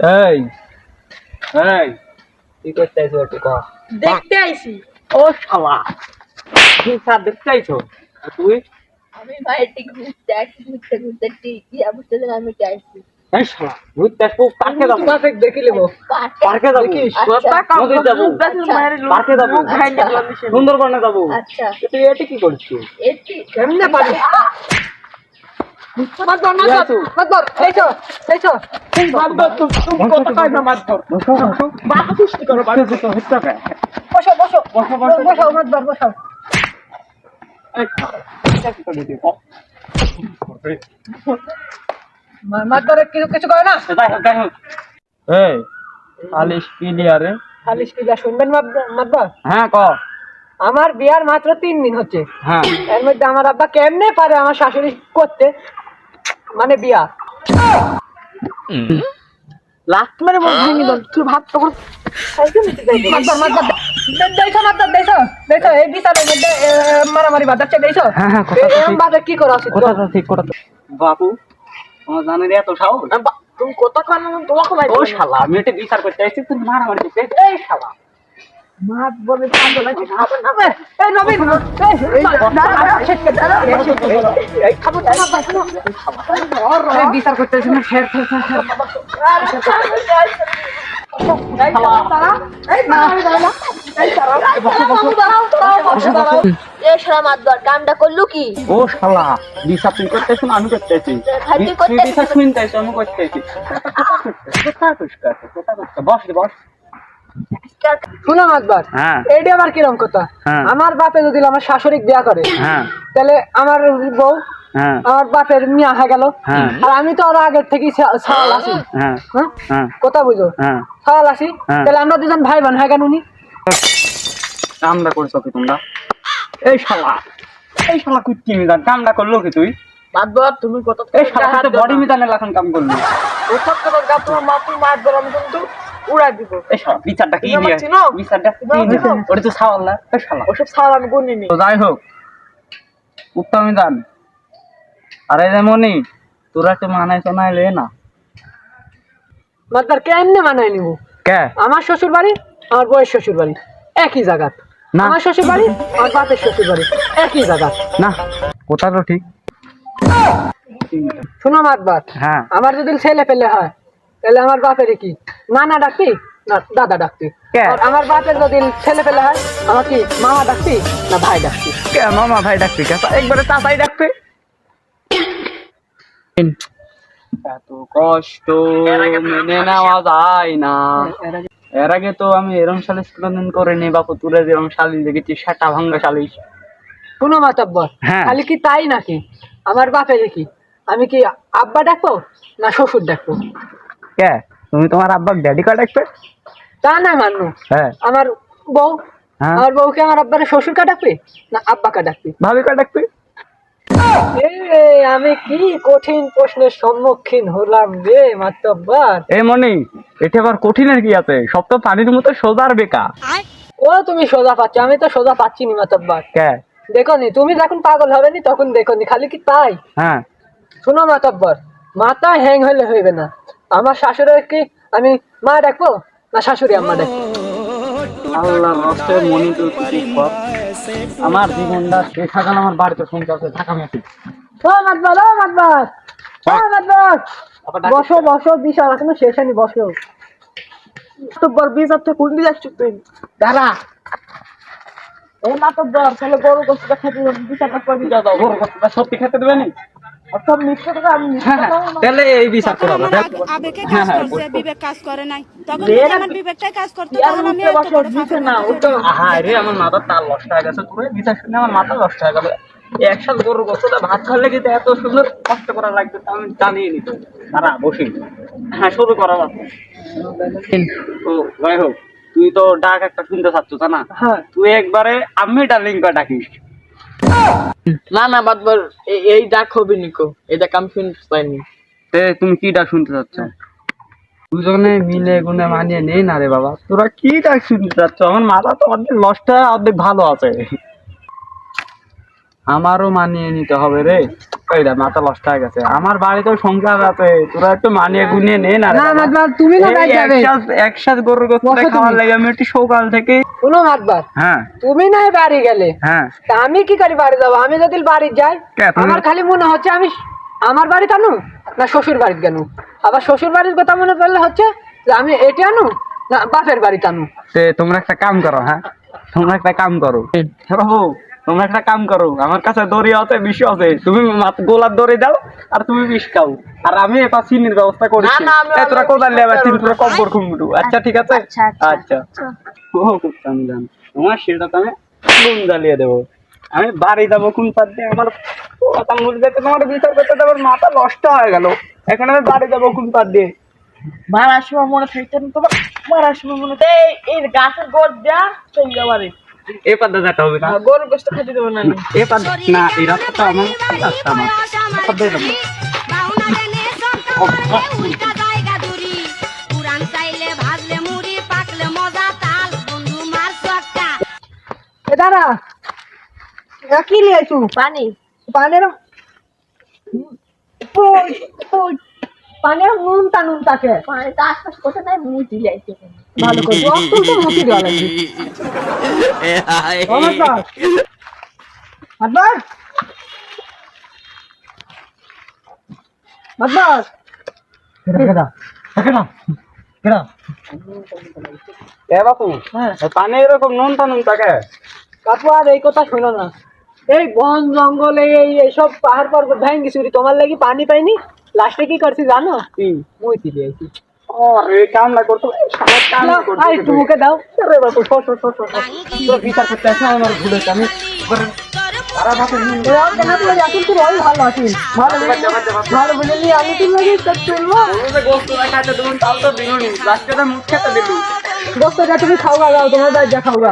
এই এই। কি করতে আইছো একটু কহ দেখতে আইছি। ও শালা তুই স্যার দেখতে আইছো? তুই? আমি ভাই ঠিক ঘুরতে আসছি ঘুরতে ঘুরতে ঠিক। ইয়া বুঝতে দেন আমি আইছি। এই শালা ঘুরতে আসব পার্কে যাব। তোমাকে দেখি নেব। পার্কে যাব। আচ্ছা। নদীতে যাব। পার্কে যাব। সুন্দরবনে যাব। আচ্ছা। তুই এটি কি করছিস? এটি কেমনে পারি কিছু কিছু করে না এই খালিশ শুনবেন হ্যাঁ ক আমার বিয়ার মাত্র তিন দিন হচ্ছে। হ্যাঁ। এর মধ্যে আমার আব্বা কেমনে পারে আমার শাশুড়ি করতে? মানে বিয়া। লাস্ট মানে মুখ ভেঙে দাও তুই ভাত মাতবর মাতবর দেখো মাতবর দেখো দেখো এই মধ্যে এ, মারামারি বাঁধাচ্ছে দেখো হ্যাঁ, হ্যাঁ, কথা তো ঠিক। ভাবে কি করা উচিত? কথা ঠিক কথা তো বাপু তোমার জানের এত সাহস? তুমি কত কান তোমাকে ভাই ও শালা আমি এটা বিচার করতে আসছি তুই মারামারি করতে এই শালা। বিচার করতেছি না ফের কামটা করলু কি? ও শালা তুই না আমি করতে আসছি তুই করতে তুই বিচার শুনতে আসছিস আমি করতে আসছি কোথা কোথা বস রে বস। শুনো মাতবার হ্যাঁ। এইটা আবার কিরম কথা? হ্যাঁ। আমার বাপে যদি আমার শাশুড়ি বিয়া করে হ্যাঁ। তাহলে আমার বউ হ্যাঁ। আমার বাপের মিয়া হয়ে গেল। হ্যাঁ। আর আমি তো আরও আগের থেকেই হ্যাঁ। হ্যাঁ। হ্যাঁ? কথা বুঝো। হ্যাঁ। সওয়াল আছি। হ্যাঁ। তাহলে আমরা দুজন ভাই বোন হয়ে গেল উনি। কামটা করছ কি তোমরা? এই শালা। এই শালা কুত্তি মিজান কামটা করল কি তুই? মাতবার তুমি কত এই শালা তুই তো বডি মিজানের লাখন কাম করলি। তোমার মাতু মাতবার আমি কিন্তু উড়াই দিব। বিচারটা কি দিয়ে বিচারটা কি চিনো? ওটা তো সাওয়াল না শালা। ওসব সাল আমি গুনি নি। তো যাই হোক উত্তম মিজান আরে যেমনই তোরা তো মানাই শোনাইলে না? মাতবার কেমনে মানায় নিব? কে? আমার শ্বশুর বাড়ি আমার বউয়ের শ্বশুর বাড়ি একই জায়গা না। আমার শ্বশুর বাড়ি আমার বাপের শ্বশুর বাড়ি একই জায়গা না কথা তো ঠিক। শোনো মাতবার হ্যাঁ। আমার যদি ছেলে পেলে হয় তাহলে আমার বাপের কি? নানা ডাকবি? না দাদা ডাকবি। কে? আর আমার বাপের যদি ছেলে পেলে হয় আমার কি মামা ডাকবি? না ভাই ডাকবি। কে মামা ভাই ডাকবি কে? একবারে তাতাই ডাকবে। এত কষ্ট মেনে নেওয়া যায় না। এর আগে তো আমি এরম সালিশ কোনদিন করিনি বাপু তুলে যেরম সালিশ দেখেছি সেটা ভাঙ্গা সালিশ কোনো মাতাব্বর? হ্যাঁ। খালি কি তাই নাকি? আমার বাপের কি? আমি কি আব্বা ডাকবো না শ্বশুর ডাকবো? কে? তুমি তোমার আব্বা ড্যাডি কা ডাকবে তা না মানু হ্যাঁ। আমার বউ হ্যাঁ। আমার বউকে আমার আব্বারে শ্বশুর না আব্বা ভাবি আমি কি কঠিন প্রশ্নের সম্মুখীন হলাম রে এ মনি এটা আবার কঠিনের কি আছে? সব তো পানির মতো সোজার বেকা। ও তুমি সোজা পাচ্ছ আমি তো সোজা পাচ্ছি নি মাতাব্বর। কে? দেখো নি তুমি যখন পাগল হবে নি তখন দেখো নি খালি কি তাই? হ্যাঁ। শোনো মাতাব্বর মাথা হ্যাং হলে হইবে না। আমার শাশুড়ি কি আমি মা ডাকবো? না শাশুড়ি আম্মা ডাকবো আল্লাহ রসে মনি তো ঠিক কর। আমার জীবনটা শেষ হাজার আমার বাড়িতে শুনতে আছে ঢাকা মেসি ও মাতবার ও মাতবার ও মাতবার। বসো বসো বিশাল এখনও শেষ হয়নি বসো। মাতব্বর বিশ আপনি কোন দিয়ে যাচ্ছ তুই দাঁড়া। ও মাতব্বর তাহলে গরু গোস্তটা খেতে বিচারটা করে দিয়ে দাও গরু কতটা সত্যি খেতে দেবে নি? তাহলে এই বিচার করো আবেগে হ্যাঁ, কাজ হ্যাঁ, করছে বিবেক কাজ করে নাই। তখন যদি আমার বিবেকটাই কাজ করতো তখন আমি এত বড় দিছে না মধ্যে ওটা হায় রে আমার মাথা তার নষ্ট হয়ে গেছে পুরো। বিচার শুনে আমার মাথা নষ্ট হয়ে গেল। একসাথ গরুর গোস্তটা ভাত খাওয়ার লেগে এত সুন্দর কষ্ট করা লাগবে তা আমি জানিয়ে নিত তারা বসি। হ্যাঁ শুরু করা তো যাই হোক তুই তো ডাক একটা শুনতে চাচ্ছ তা না? হ্যাঁ। তুই একবারে আমি ডার্লিং কা ডাকিস। না না বাদবার এই- এই ডাক হবে নিকো। এই ডাক আমি শুনতে পাইনি তে তুমি কি ডাক শুনতে চাচ্ছ? দুজনে মিলে গুনে মানিয়ে নেই না রে বাবা। তোরা কি ডাক শুনতে চাচ্ছ? আমার মাথা তো অর্ধেক হয়ে অর্ধেক ভালো আছে। আমারও মানিয়ে নিতে হবে রে। এই দেখ, মাথা নষ্ট হয়ে গেছে। আমার বাড়িতেও সংসার আছে। তোরা একটু মানিয়ে গুনিয়ে নে না না তুমি না যাবে। একসাথে গরুর গোস্ত বসো খাওয়ার লাগে আমি একটু সকাল থেকে শুনো মাতবার হ্যাঁ। তুমি না বাড়ি গেলে হ্যাঁ। তা আমি কি করি বাড়ি যাব? আমি যদি বাড়ি যাই আমার খালি মনে হচ্ছে আমি আমার বাড়ি আনু না শ্বশুর বাড়িতে কেন? আবার শ্বশুর বাড়ির কথা মনে পড়লে হচ্ছে যে আমি এটি আনু না বাপের বাড়িতে আনু? তে তোমরা একটা কাম করো হ্যাঁ? তোমরা একটা কাম করো। বাবু তোমরা একটা কাম করো আমার কাছে দড়ি আছে বিষ আছে তুমি মাত- গোলার দড়ি দাও আর তুমি বিষ খাও। আর আমি এটা চিনির ব্যবস্থা করেছি। না, তোরা কোদাল নিয়ে আবার তিন তোরা কব্বর আচ্ছা ঠিক আছে? আচ্ছা, আচ্ছা, আচ্ছা। ও করতাম জান। তোমার সেটা তো আমি আগুন জ্বালিয়ে দেবো। আমি বাড়ি যাব কোন পার দিয়ে আমার কথা যেতে তোমার বিচার করতে তো আমার মাথা নষ্ট হয়ে গেল। এখন আমি বাড়ি যাব কোন পার দিয়ে? মারার সময় মনে থাকতেন তোমার মারার সময় মনে থাকে এই- গাছের গোড় দেয়া সেই বাড়ি। এ পাদ্দা যেতে হবে না। গরুর গোস্ত খেতে দেবো না এ পাদ্দা না এই রাস্তাটা আমার রাস্তা আমার দাঁড়া। এ কি লিয়েছু পানি। পানের পানের নুন টা নুন তাকে পানি তো আশপাশ নাই মুটি ভালো করে তো দেওয়া লাগবে পানি এরকম নুন টানুন থাকে কাকু আর এই কথা শোনো না। এই বন জঙ্গলে এই এইসব পাহাড় পর্বত ভেঙে চুরি তোমার লাগি পানি পাইনি? লাস্টে কি করছি জানো? মুই দিলি আইছি। মুখে দাও। আরে বাপু সর সর সর সর বিচার করতে আসে আমার ভুল আমি তুমি তাও তো দিলুনি লাস্টে মুখ খেতে দিলু দোস্তটা তুমি খাওয়া দাও তোমার যা খাওয়া